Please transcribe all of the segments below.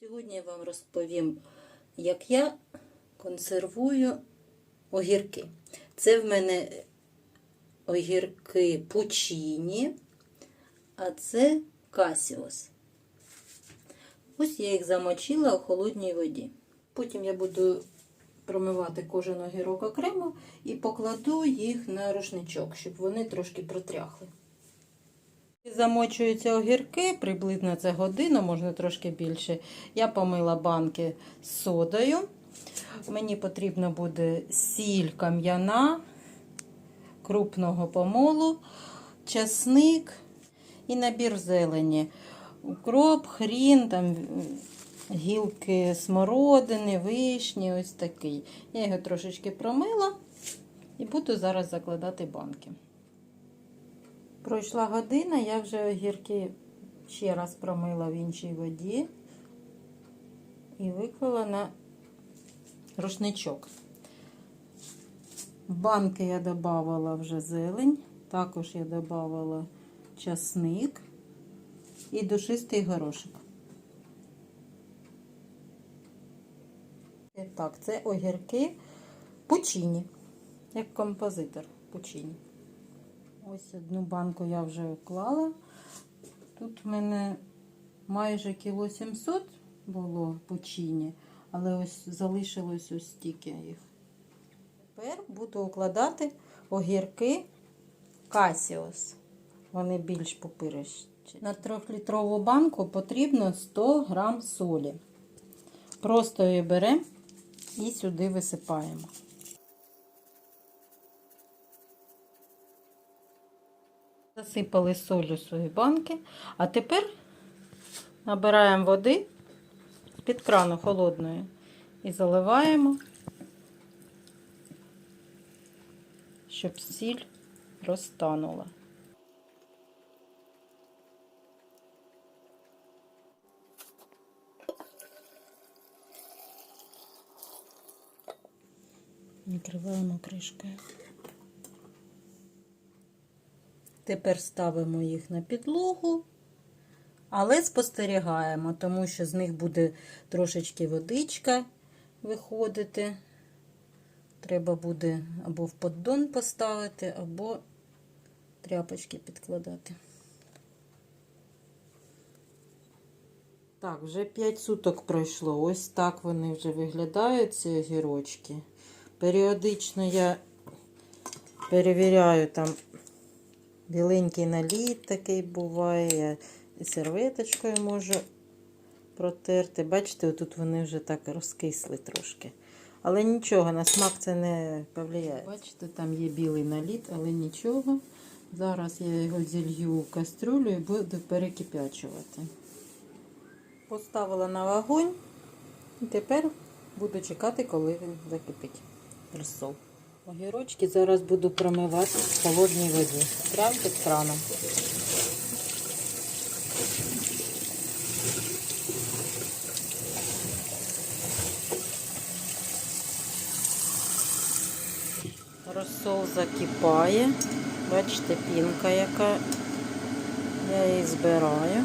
Сьогодні я вам розповім, як я консервую огірки. Це в мене огірки пучині, а це касіос. Ось я їх замочила у холодній воді. Потім я буду промивати кожен огірок окремо і покладу їх на рушничок, щоб вони трошки протряхли. Замочуються огірки, приблизно це година, можна трошки більше. Я помила банки з содою. Мені потрібно буде сіль кам'яна, крупного помолу, часник і набір зелені. Укроп, хрін, там гілки смородини, вишні, ось такий. Я його трошечки промила і буду зараз закладати банки. Пройшла година, я вже огірки ще раз промила в іншій воді і виклала на рушничок. В банки я додавала вже зелень, також я додавала часник і душистий горошок. І так, це огірки пучині, як композитор пучині. Ось одну банку я вже вклала. Тут в мене майже кіло 700 було пучині, але ось залишилось ось стільки їх. Тепер буду укладати огірки Касіос. Вони більш попирищі. На 3-літрову банку потрібно 100 грам солі. Просто її беремо і сюди висипаємо. Засипали солью свої банки. А тепер набираємо води з-під крану холодної і заливаємо, щоб сіль розтанула. Накриваємо кришкою. Тепер ставимо їх на підлогу, але спостерігаємо, тому що з них буде трошечки водичка виходити. Треба буде або в поддон поставити, або тряпочки підкладати. Так, вже 5 суток пройшло. Ось так вони вже виглядають, ці огірочки. Періодично я перевіряю там біленький наліт такий буває. І серветочкою можу протерти. Бачите, тут вони вже так розкисли трошки. Але нічого, на смак це не повлияє. Бачите, там є білий наліт, але нічого. Зараз я його зілью в кастрюлю і буду перекип'ячувати. Поставила на вогонь і тепер буду чекати, коли він закипить. Розсол. Огірочки зараз буду промивати в холодній воді. Прямо під краном. Розсол закипає. Бачите, пінка, яка я її збираю.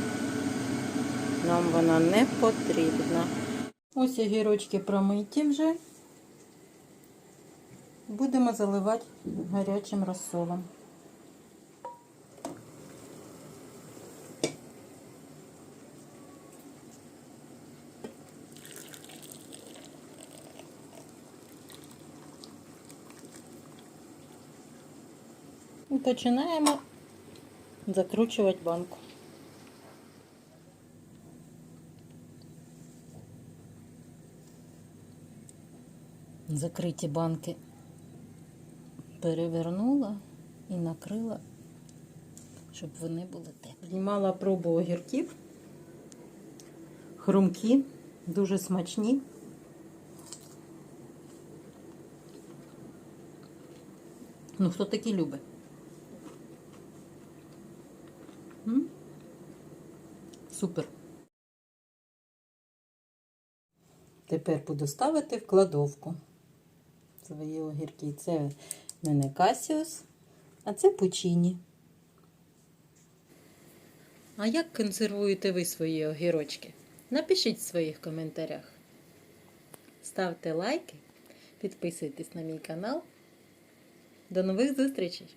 Нам вона не потрібна. Ось огірочки промиті вже. Будемо заливати гарячим розсолом. І починаємо закручувати банку. Закриті банки перевернула і накрила, щоб вони були теплі. Знімала пробу огірків, хрумкі, дуже смачні. Ну, хто такі любить? Супер. Тепер буду ставити в кладовку свої огірки. Це мене касіус, а це пучині. А як консервуєте ви свої огірочки? Напишіть в своїх коментарях. Ставте лайки, підписуйтесь на мій канал. До нових зустрічей!